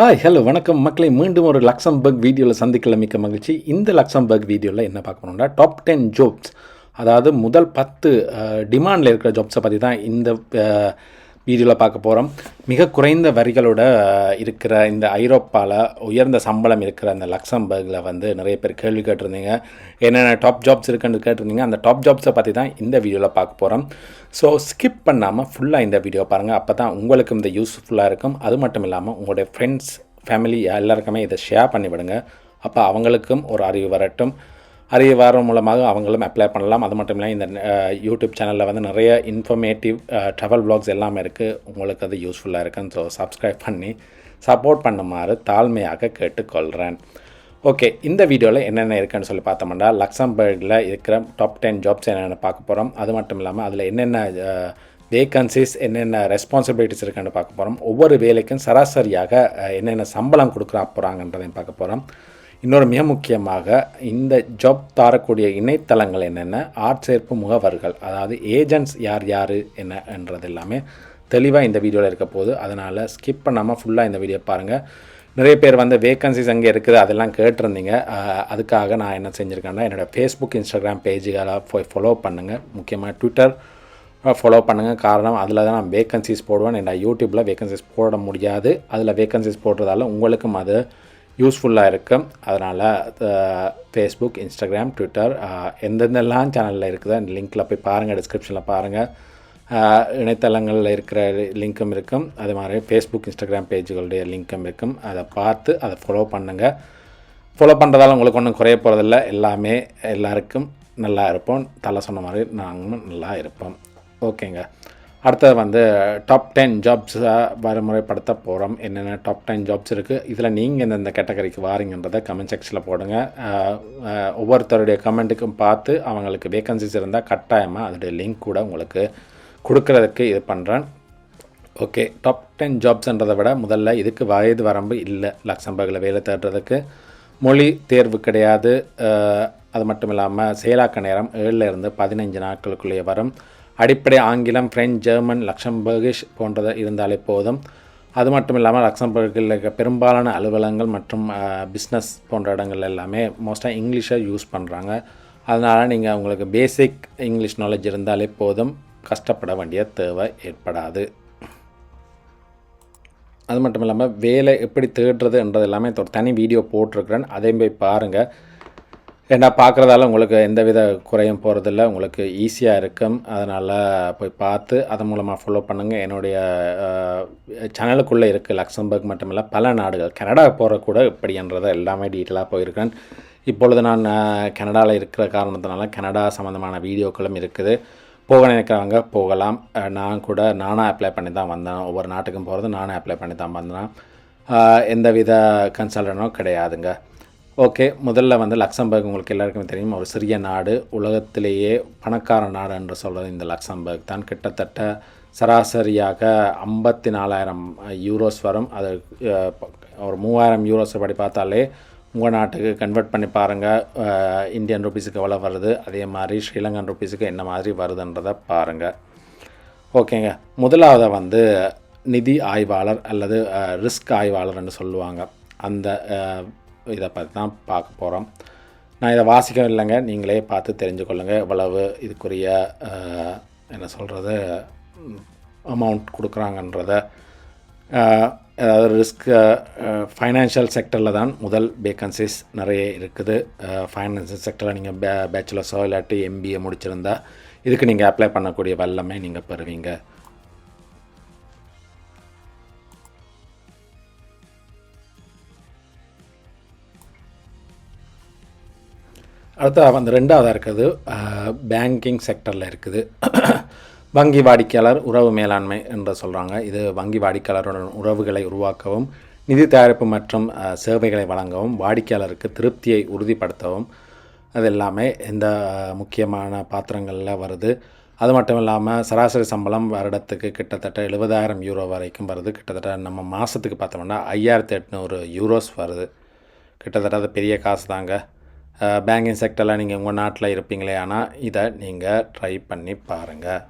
Hi hello வணக்கம். மக்களை மீண்டும் ஒரு லக்சம்பர்க் வீடியோவில் சந்திக்கல மிக்க மகிழ்ச்சி. இந்த லக்சம்பர்க் வீடியோவில் என்ன பார்க்க போனோம்னா டாப் டென் ஜாப்ஸ் அதாவது முதல் பத்து டிமாண்டில் இருக்கிற ஜாப்ஸை பற்றி தான் இந்த வீடியோவில் பார்க்க போகிறோம் மிக குறைந்த வரிகளோட இருக்கிற இந்த ஐரோப்பாவில் உயர்ந்த சம்பளம் இருக்கிற அந்த லக்சம்பர்கில் வந்து நிறைய பேர் கேள்வி கேட்டிருந்தீங்க. என்னென்ன டாப் ஜாப்ஸ் இருக்குன்னு கேட்டிருந்தீங்க. அந்த டாப் ஜாப்ஸை பற்றி தான் இந்த வீடியோவில் பார்க்க போகிறோம் ஸோ ஸ்கிப் பண்ணாமல் ஃபுல்லாக இந்த வீடியோ பாருங்கள் அப்போ தான் உங்களுக்கும் இந்த யூஸ்ஃபுல்லாக இருக்கும். அது மட்டும் இல்லாமல் உங்களுடைய ஃப்ரெண்ட்ஸ் ஃபேமிலி எல்லாருக்குமே இதை ஷேர் பண்ணிவிடுங்க. அப்போ அவங்களுக்கும் ஒரு அறிவு வரட்டும். அரிய வாரம் மூலமாக அவங்களும் அப்ளை பண்ணலாம். அது மட்டும் இல்லை இந்த யூடியூப் சேனலில் வந்து நிறைய இன்ஃபர்மேட்டிவ் ட்ராவல் vlogs எல்லாமே இருக்குது உங்களுக்கு அது யூஸ்ஃபுல்லாக இருக்குன்னு ஸோ சப்ஸ்கிரைப் பண்ணி சப்போர்ட் பண்ணுமாறு தாழ்மையாக கேட்டுக்கொள்கிறேன் ஓகே இந்த வீடியோவில் என்னென்ன இருக்குன்னு சொல்லி பார்த்தோம்னா லக்சம்பர்கில் இருக்கிற டாப் டென் ஜாப்ஸ் என்னென்ன பார்க்க போகிறோம் அது மட்டும் இல்லாமல் அதில் என்னென்ன வேக்கன்சிஸ் என்னென்ன ரெஸ்பான்சிபிலிட்டிஸ் இருக்குன்னு பார்க்க போகிறோம் ஒவ்வொரு வேலைக்கும் சராசரியாக என்னென்ன சம்பளம் கொடுக்குறா போகிறாங்கன்றதையும் பார்க்க போகிறோம் இன்னொரு மிக முக்கியமாக இந்த ஜாப் தரக்கூடிய இணையதளங்கள் என்னென்ன? ஆட்சேர்ப்பு முகவர்கள் அதாவது ஏஜென்ட்ஸ் யார் யார் என்ன என்றது எல்லாமே தெளிவாக இந்த வீடியோவில் இருக்க போகுது. அதனால் ஸ்கிப் பண்ணாமல் ஃபுல்லாக இந்த வீடியோ பாருங்கள் நிறைய பேர் வந்து வேகன்சிஸ் அங்கே இருக்குது அதெல்லாம் கேட்டிருந்தீங்க. அதுக்காக நான் என்ன செஞ்சுருக்கேன்னா என்னோடய ஃபேஸ்புக் இன்ஸ்டாகிராம் பேஜுகளை போய் ஃபாலோ பண்ணுங்கள் முக்கியமாக ட்விட்டர் ஃபாலோ பண்ணுங்கள் காரணம் அதில் தான் நான் வேகன்சிஸ் போடுவேன். என்னோட யூடியூப்பில் வேகன்சிஸ் போட முடியாது. அதில் வேகன்சிஸ் போடுறதால உங்களுக்கும் அது யூஸ்ஃபுல்லாக இருக்கும் அதனால் ஃபேஸ்புக் இன்ஸ்டாகிராம் ட்விட்டர் எந்தெந்தெல்லாம் சேனலில் இருக்குதோ அந்த லிங்க்கில் போய் பாருங்கள் டிஸ்கிரிப்ஷனில் பாருங்கள் இணையதளங்களில் இருக்கிற லிங்க்கும் இருக்கும். அது மாதிரி ஃபேஸ்புக் இன்ஸ்டாகிராம் பேஜுகளுடைய லிங்க்கும் இருக்கும். அதை பார்த்து அதை ஃபாலோ பண்ணுங்கள் ஃபாலோ பண்ணுறதால உங்களுக்கு ஒன்றும் குறைய போகிறதில்ல எல்லாமே எல்லாருக்கும் நல்லா இருப்போம். தலை சொன்ன மாதிரி நாங்களும் நல்லா இருப்போம். ஓகேங்க. அடுத்தது வந்து டாப் டென் ஜாப்ஸை வரைமுறைப்படுத்த போகிறோம் என்னென்ன டாப் டென் ஜாப்ஸ் இருக்குது இதில் நீங்கள் எந்தெந்த கேட்டகரிக்கு வாரீங்கன்றதை கமெண்ட் செக்ஷனில் போடுங்க. ஒவ்வொருத்தருடைய கமெண்ட்டுக்கும் பார்த்து அவங்களுக்கு வேகன்சிஸ் இருந்தால் கட்டாயமாக அதோடைய லிங்க் கூட உங்களுக்கு கொடுக்கறதுக்கு இது பண்ணுறேன் ஓகே டாப் டென் ஜாப்ஸ்ன்றதை விட முதல்ல இதுக்கு வயது வரம்பு இல்லை. லக்சம்பர்கில் வேலை தேடுறதுக்கு மொழி தேர்வு கிடையாது. அது மட்டும் இல்லாமல் செயலாக்க நேரம் ஏழுலேருந்து இருந்து நாட்களுக்குள்ளேயே வரும். அடிப்படை ஆங்கிலம் பிரெஞ்சு ஜெர்மன் லக்சம்பர்கிஷ் போன்றதை இருந்தாலே போதும். அது மட்டும் இல்லாமல் லக்சம்பர்கில் இருக்க பெரும்பாலான அலுவலகங்கள் மற்றும் பிஸ்னஸ் போன்ற இடங்கள் எல்லாமே மோஸ்ட்டாக இங்கிலீஷை யூஸ் பண்ணுறாங்க அதனால் நீங்கள் உங்களுக்கு பேசிக் இங்கிலீஷ் நாலேஜ் இருந்தாலே போதும். கஷ்டப்பட வேண்டிய தேவை ஏற்படாது. அது மட்டும் இல்லாமல் வேலை எப்படி தேடுறதுன்றது எல்லாமே ஒரு தனி வீடியோ போட்டிருக்கிறேன். அதையும் போய் பாருங்கள் ஏன்னா பார்க்குறதால உங்களுக்கு எந்தவித குறையும் போகிறதில்ல உங்களுக்கு ஈஸியாக இருக்கும். அதனால் போய் பார்த்து அதன் மூலமாக ஃபாலோ பண்ணுங்கள் என்னுடைய சேனலுக்குள்ளே இருக்குது லக்சம்பர்க் மட்டுமில்ல பல நாடுகள். கனடா போகிற கூட இப்படின்றதை எல்லாமே டீட்டெயிலாக போயிருக்கேன் இப்பொழுது நான் கனடாவில் இருக்கிற காரணத்தினால கனடா சம்மந்தமான வீடியோக்களும் இருக்குது. போக நினைக்கிறவங்க போகலாம். நான் கூட நானாக அப்ளை பண்ணி தான் வந்தேன். ஒவ்வொரு நாட்டுக்கும் போகிறது நானே அப்ளை பண்ணி தான் வந்தேன். எந்தவித கன்சல்டனும் கிடையாதுங்க. ஓகே முதல்ல வந்து லக்சம்பர்க் உங்களுக்கு எல்லாருக்குமே தெரியும். ஒரு சிறிய நாடு உலகத்திலேயே பணக்கார நாடு என்று சொல்கிறது இந்த லக்சம்பர்க் தான். கிட்டத்தட்ட சராசரியாக ஐம்பத்தி நாலாயிரம் யூரோஸ் வரும் அது ஒரு மூவாயிரம் யூரோஸ் படி பார்த்தாலே உங்கள் நாட்டுக்கு கன்வெர்ட் பண்ணி பாருங்கள் இந்தியன் ருபீஸுக்கு எவ்வளோ வருது? அதே மாதிரி ஸ்ரீலங்கன் ருபீஸுக்கு என்ன மாதிரி வருதுன்றதை பாருங்கள் ஓகேங்க. முதலாவது வந்து நிதி ஆய்வாளர் அல்லது ரிஸ்க் ஆய்வாளர்னு சொல்லுவாங்க. அந்த இதை பற்றி தான் பார்க்க போகிறோம் நான் இதை வாசிக்கவும் இல்லைங்க. நீங்களே பார்த்து தெரிஞ்சுக்கொள்ளுங்க எவ்வளவு இதுக்குரிய என்ன சொல்கிறது அமௌண்ட் கொடுக்குறாங்கன்றத. அதாவது ரிஸ்க் ஃபைனான்ஷியல் செக்டரில் தான் முதல் வேக்கன்சிஸ் நிறைய இருக்குது. ஃபைனான்சியல் செக்டரில் நீங்கள் பே பேச்சுலர்ஸோ இல்லாட்டி எம்பிஏ முடிச்சிருந்தா இதுக்கு நீங்கள் அப்ளை பண்ணக்கூடிய வல்லமே நீங்கள் பெறுவீங்க. அடுத்து வந்து ரெண்டாவதாக இருக்குது. பேங்கிங் செக்டரில் இருக்குது. வங்கி வாடிக்கையாளர் உறவு மேலாண்மை என்று சொல்கிறாங்க இது வங்கி வாடிக்கையாளருடன் உறவுகளை உருவாக்கவும் நிதி தயாரிப்பு மற்றும் சேவைகளை வழங்கவும் வாடிக்கையாளருக்கு திருப்தியை உறுதிப்படுத்தவும் அது எல்லாமே இந்த முக்கியமான பாத்திரங்களில் வருது. அது மட்டும் இல்லாமல் சராசரி சம்பளம் வருடத்துக்கு கிட்டத்தட்ட எழுபதாயிரம் யூரோ வரைக்கும் வருது. கிட்டத்தட்ட நம்ம மாதத்துக்கு பார்த்தோம்னா ஐயாயிரத்தி எட்நூறு யூரோஸ் வருது. கிட்டத்தட்ட அது பெரிய காசு தாங்க பேங்கிங் செக்டரில் நீங்கள் உங்கள் நாட்டில் இருப்பீங்களே ஆனால் இதை நீங்கள் ட்ரை பண்ணி பாருங்கள்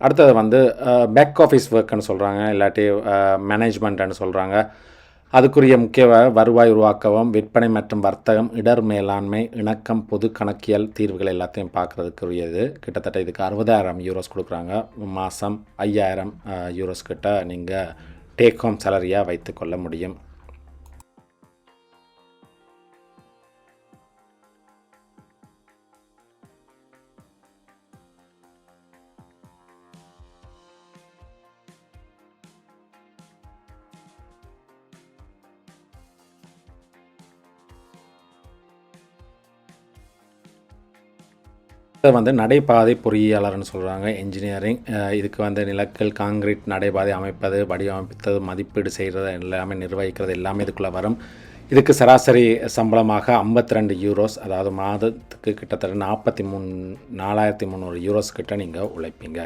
அடுத்தது வந்து பேக் ஆஃபீஸ் ஒர்க்குன்னு சொல்கிறாங்க இல்லாட்டி மேனேஜ்மெண்ட்டுன்னு சொல்கிறாங்க அதுக்குரிய முக்கிய வருவாய் உருவாக்கவும் விற்பனை மற்றும் வர்த்தகம் இடர் மேலாண்மை இணக்கம் பொது கணக்கியல் தீர்வுகள் எல்லாத்தையும் பார்க்குறதுக்குரியது. கிட்டத்தட்ட இதுக்கு அறுபதாயிரம் யூரோஸ் கொடுக்குறாங்க. மாதம் ஐயாயிரம் யூரோஸ் கிட்ட நீங்கள் டேக் ஹோம் சேலரியாக வைத்துக்கொள்ள முடியும். இதை வந்து நடைபாதை பொறியியலாளர்னு சொல்கிறாங்க இன்ஜினியரிங் இதுக்கு வந்து நிலக்கல் காங்கிரீட் நடைபாதை அமைப்பது வடிவமைப்பது மதிப்பீடு செய்கிறது எல்லாமே நிர்வகிக்கிறது எல்லாமே இதுக்குள்ளே வரும். இதுக்கு சராசரி சம்பளமாக 52 ரெண்டு யூரோஸ் அதாவது மாதத்துக்கு கிட்டத்தட்ட நாற்பத்தி மூணு நாலாயிரத்தி முந்நூறு யூரோஸ் கிட்ட நீங்கள் உழைப்பீங்க.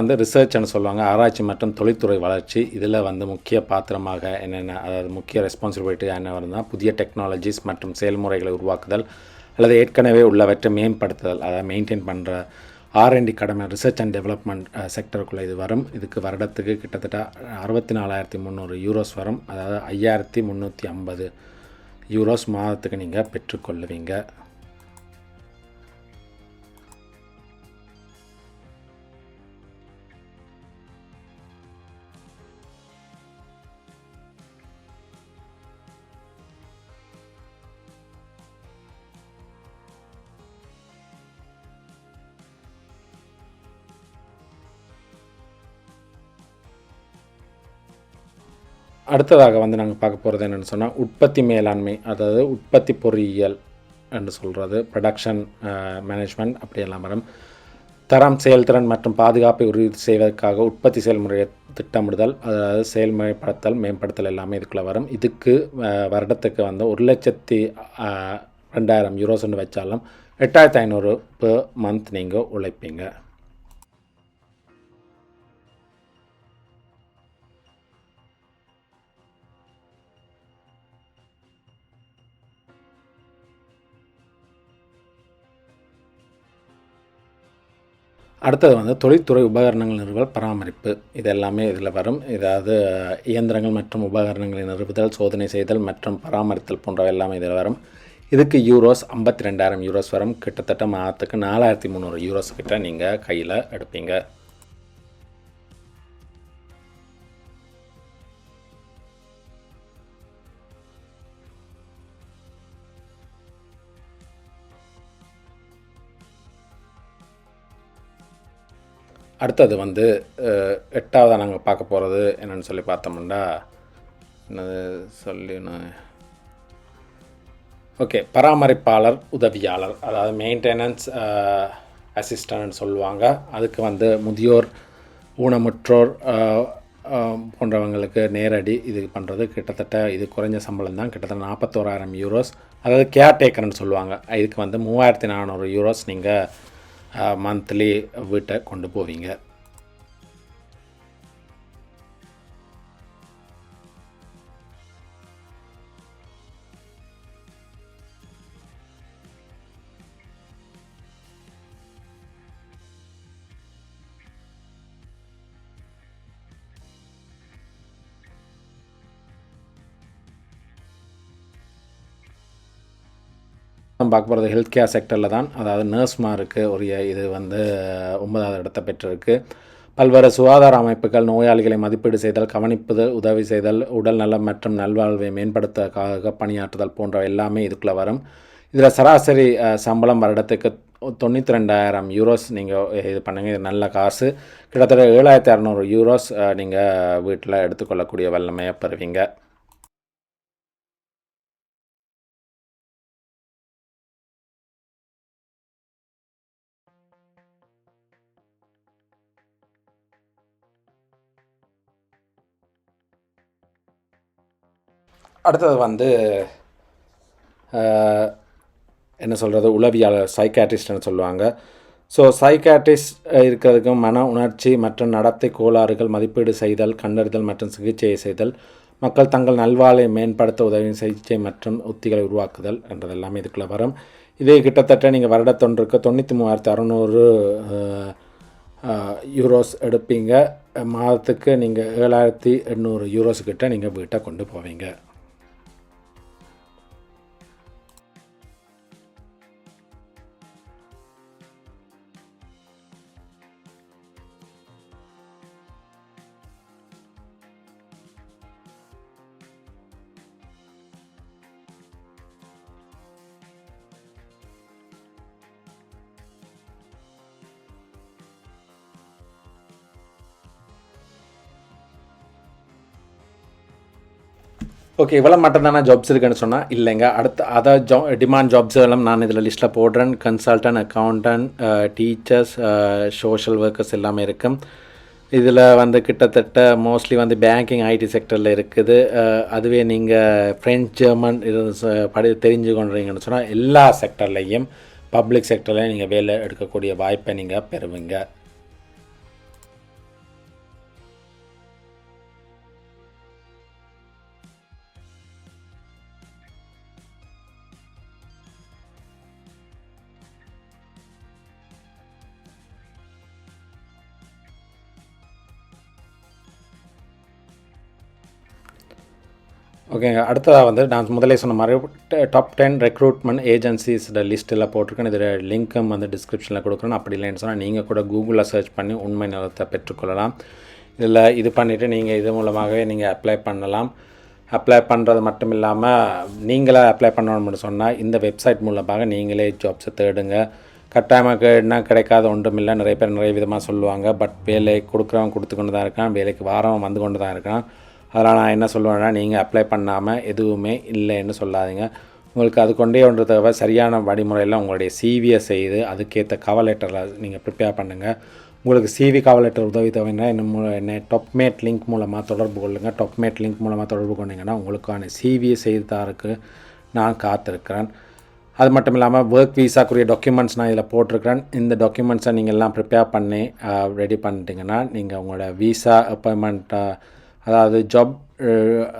வந்து ரிசர்ச்னு சொல்லுவாங்க. ஆராய்ச்சி மற்றும் தொழில்துறை வளர்ச்சி. இதில் வந்து முக்கிய பாத்திரமாக என்னென்ன அதாவது முக்கிய ரெஸ்பான்சிபிலிட்டி என்ன வருதுன்னா புதிய டெக்னாலஜிஸ் மற்றும் செயல்முறைகளை உருவாக்குதல் அல்லது ஏற்கனவே உள்ளவற்றை மேம்படுத்துதல் அதாவது மெயின்டைன் பண்ணுற ஆர்என்டி கடமை ரிசர்ச் அண்ட் டெவலப்மெண்ட் செக்டருக்குள்ளே இது வரும். இதுக்கு வருடத்துக்கு கிட்டத்தட்ட அறுபத்தி நாலாயிரத்தி முந்நூறு யூரோஸ் வரும். அதாவது ஐயாயிரத்தி முந்நூற்றி ஐம்பது யூரோஸ் மாதத்துக்கு நீங்கள் பெற்றுக்கொள்ளுவீங்க. அடுத்ததாக வந்து நாங்கள் பார்க்க போகிறது என்னென்னு சொன்னால் உற்பத்தி மேலாண்மை அதாவது உற்பத்தி பொறியியல் என்று சொல்கிறது ப்ரொடக்ஷன் மேனேஜ்மெண்ட் அப்படியெல்லாம் வரும். தரம் செயல்திறன் மற்றும் பாதுகாப்பை உறுதி செய்வதற்காக உற்பத்தி செயல்முறையை திட்டமிடுதல் அதாவது செயல்முறைப்படுத்தல் மேம்படுத்தல் எல்லாமே இதுக்குள்ளே வரும். இதுக்கு வருடத்துக்கு வந்து ஒரு லட்சத்தி ரெண்டாயிரம் யூரோஸ்ன்னு வச்சாலும் எட்டாயிரத்தி ஐநூறு பெர் மந்த் நீங்கள் உழைப்பீங்க. அடுத்தது வந்து தொழில்துறை உபகரணங்கள் நிறுவல் பராமரிப்பு. இது எல்லாமே இதில் வரும். இதாவது இயந்திரங்கள் மற்றும் உபகரணங்களை நிறுவுதல் சோதனை செய்தல் மற்றும் பராமரித்தல் போன்றவை எல்லாமே இதில் வரும். இதுக்கு யூரோஸ் ஐம்பத்தி ரெண்டாயிரம் யூரோஸ் வரும். கிட்டத்தட்ட மாதத்துக்கு நாலாயிரத்தி முந்நூறு யூரோஸ் கிட்ட நீங்கள் கையில் எடுப்பீங்க. அடுத்தது வந்து எட்டாவதாக நாங்கள் பார்க்க போகிறது என்னென்னு சொல்லி பார்த்தோம்னா என்னது சொல்லி நான் ஓகே பராமரிப்பாளர் உதவியாளர் அதாவது மெயின்டெனன்ஸ் அசிஸ்டன்ட் சொல்லுவாங்க. அதுக்கு வந்து முதியோர் ஊனமுற்றோர் போன்றவங்களுக்கு நேரடி இது பண்ணுறது கிட்டத்தட்ட இது குறைஞ்ச சம்பளம் தான். கிட்டத்தட்ட நாற்பத்தோராயிரம் யூரோஸ் அதாவது கேர் டேக்கர்னு சொல்லுவாங்க. இதுக்கு வந்து மூவாயிரத்தி நானூறு யூரோஸ் நீங்கள் மந்த்லி வீட்டை கொண்டு போவீங்க. நம்ம பார்க்க போகிறது ஹெல்த் கேர் செக்டரில் தான். அதாவது நர்ஸ்மாருக்கு உரிய இது வந்து ஒன்பதாவது இடத்தை பெற்றிருக்கு. பல்வேறு சுகாதார அமைப்புகள் நோயாளிகளை மதிப்பீடு செய்தல் கவனிப்பது உதவி செய்தல் உடல் நலம் மற்றும் நல்வாழ்வை மேம்படுத்துவதற்காக பணியாற்றுதல் போன்ற எல்லாமே இதுக்குள்ளே வரும். இதில் சராசரி சம்பளம் வருடத்துக்கு தொண்ணூற்றி ரெண்டாயிரம் யூரோஸ் நீங்கள் இது பண்ணுங்கள் இது நல்ல காசு. கிட்டத்தட்ட ஏழாயிரத்தி அறநூறு யூரோஸ் நீங்கள் வீட்டில் எடுத்துக்கொள்ளக்கூடிய வல்லமையை பெறுவீங்க. அடுத்தது வந்து என்ன சொல்கிறது உளவியாளர் சைக்காட்ரிஸ்ட்னு சொல்லுவாங்க. ஸோ சைக்காட்ரிஸ்ட் இருக்கிறதுக்கு மன உணர்ச்சி மற்றும் நடத்தை கோளாறுகள் மதிப்பீடு செய்தல் கண்டறிதல் மற்றும் சிகிச்சை செய்தல் மக்கள் தங்கள் நல்வாழ்வை மேம்படுத்த உதவியும் சிகிச்சை மற்றும் உத்திகளை உருவாக்குதல் என்றது எல்லாமே இதுக்குள்ளே வரும். இதே கிட்டத்தட்ட நீங்கள் வருடத்தொன்றுக்கு தொண்ணூற்றி மூவாயிரத்து அறநூறு யூரோஸ் எடுப்பீங்க. மாதத்துக்கு நீங்கள் ஏழாயிரத்தி எண்ணூறு யூரோஸ் கிட்ட நீங்கள் வீட்டை கொண்டு போவீங்க. ஓகே இவ்வளோ மட்டும்தானே ஜாப்ஸ் இருக்குன்னு சொன்னால் இல்லைங்க. அடுத்து அதை ஜா டிமாண்ட் ஜாப்ஸ் எல்லாம் நான் இதில் லிஸ்ட்டில் போடுறேன். Consultant accountant teachers social workers எல்லாமே இருக்கும் இதில் வந்து கிட்டத்தட்ட மோஸ்ட்லி வந்து பேங்கிங் ஐடி செக்டரில் இருக்குது. Uh, அதுவே நீங்கள் ஃப்ரெஞ்ச் ஜெர்மன் இது படி தெரிஞ்சு கொண்டீங்கன்னு சொன்னால் எல்லா செக்டர்லேயும் பப்ளிக் செக்டர்லேயும் நீங்கள் வேலை எடுக்கக்கூடிய வாய்ப்பை நீங்கள் பெறுவீங்க. ஓகேங்க அடுத்ததாக வந்து நான் முதலே சொன்ன மாதிரி டாப் டென் ரெக்ரூட்மெண்ட் ஏஜென்சிஸோட லிஸ்ட்டில் போட்டிருக்கேன். இதில் லிங்க்கும் வந்து டிஸ்கிரிப்ஷனில் கொடுக்குறேன். அப்படி இல்லைன்னு சொன்னால் நீங்கள் கூட கூகுளில் சர்ச் பண்ணி உண்மை நிலத்தை பெற்றுக்கொள்ளலாம். இதில் இது பண்ணிவிட்டு நீங்கள் இது மூலமாகவே நீங்கள் அப்ளை பண்ணலாம். அப்ளை பண்ணுறது மட்டும் இல்லாமல் நீங்களே அப்ளை பண்ணணும்னு சொன்னால் இந்த வெப்சைட் மூலமாக நீங்களே ஜாப்ஸை தேடுங்க. கட்டாயமாக என்ன கிடைக்காத ஒன்றும் இல்லை. நிறைய பேர் நிறைய விதமாக சொல்லுவாங்க. பட் வேலை கொடுக்குறவன் கொடுத்து கொண்டு தான் இருக்கான். வேலைக்கு வாரவன் வந்து கொண்டு தான் இருக்கான். அதனால் நான் என்ன சொல்லுவேன்னா நீங்கள் அப்ளை பண்ணாமல் எதுவுமே இல்லைன்னு சொல்லாதீங்க. உங்களுக்கு அது கொண்டே ஒன்று சரியான வழிமுறையில் உங்களுடைய சிவியை செய்து அதுக்கேற்ற கவர் லெட்டரில் நீங்கள் ப்ரிப்பேர் பண்ணுங்கள் உங்களுக்கு சிவி கவர் லெட்டர் உதவி தேவைன்னா என்ன என்ன டொப்மேட் லிங்க் மூலமாக தொடர்பு கொள்ளுங்கள் டொப்மேட் லிங்க் மூலமாக தொடர்பு கொண்டீங்கன்னா உங்களுக்கான சிவியை செய்து தாருக்கு நான் காத்திருக்கிறேன். அது மட்டும் இல்லாமல் ஒர்க் வீசாக்குரிய டாக்குமெண்ட்ஸ் நான் இதில் போட்டிருக்கிறேன். இந்த டாக்குமெண்ட்ஸை நீங்கள் எல்லாம் ப்ரிப்பேர் பண்ணி ரெடி பண்ணிட்டீங்கன்னா நீங்கள் உங்களோட விசா அப்பாயின்மெண்ட்டை அதாவது ஜாப்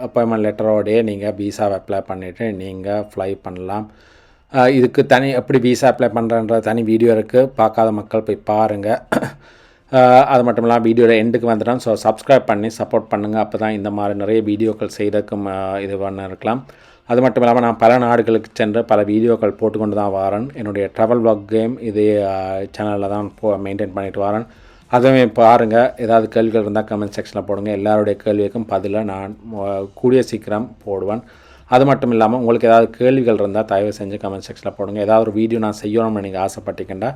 அப்பாயின்மெண்ட் லெட்டரோடையே நீங்கள் விசாவை அப்ளை பண்ணிவிட்டு நீங்கள் ஃப்ளை பண்ணலாம். இதுக்கு தனி எப்படி விசா அப்ளை பண்ணுறன்ற தனி வீடியோ இருக்குது பார்க்காத மக்கள் போய் பாருங்கள் அது மட்டும் இல்லாமல் வீடியோட எண்டுக்கு வந்துட்டோம் ஸோ சப்ஸ்கிரைப் பண்ணி சப்போர்ட் பண்ணுங்கள் அப்போ தான் இந்த மாதிரி நிறைய வீடியோக்கள் செய்கிறதுக்கு இது பண்ண இருக்கலாம். அது மட்டும் இல்லாமல் நான் பல நாடுகளுக்கு சென்று பல வீடியோக்கள் போட்டுக்கொண்டு தான் வரேன். என்னுடைய ட்ராவல் ப்ளாக் கேம் இதே சேனலில் தான் போ மெயின்டைன் பண்ணிட்டு வரேன். அதுவும் பாருங்கள் ஏதாவது கேள்விகள் இருந்தால் கமெண்ட் செக்ஷனில் போடுங்க. எல்லாருடைய கேள்விக்கும் பதிலாக நான் கூடிய சீக்கிரம் போடுவேன். அது மட்டும் இல்லாமல் உங்களுக்கு ஏதாவது கேள்விகள் இருந்தால் தயவு செஞ்சு கமெண்ட் செக்ஷனில் போடுங்க. ஏதாவது ஒரு வீடியோ நான் செய்யணும்னு நீங்கள் ஆசைப்பட்டீங்கன்னா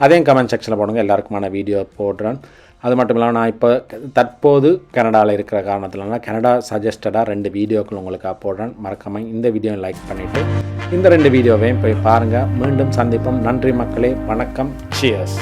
அதையும் கமெண்ட் செக்ஷனில் போடுங்க. எல்லாருக்குமான வீடியோ போடுறேன். அது மட்டும் இல்லாமல் நான் இப்போ தற்போது கனடாவில் இருக்கிற காரணத்தினால கனடா சஜஸ்டடாக ரெண்டு வீடியோக்கள் உங்களுக்கு போடுறேன். மறக்காமல் இந்த வீடியோ லைக் பண்ணிவிட்டு இந்த ரெண்டு வீடியோவையும் போய் பாருங்கள் மீண்டும் சந்திப்போம். நன்றி மக்களே. வணக்கம். சியர்ஸ்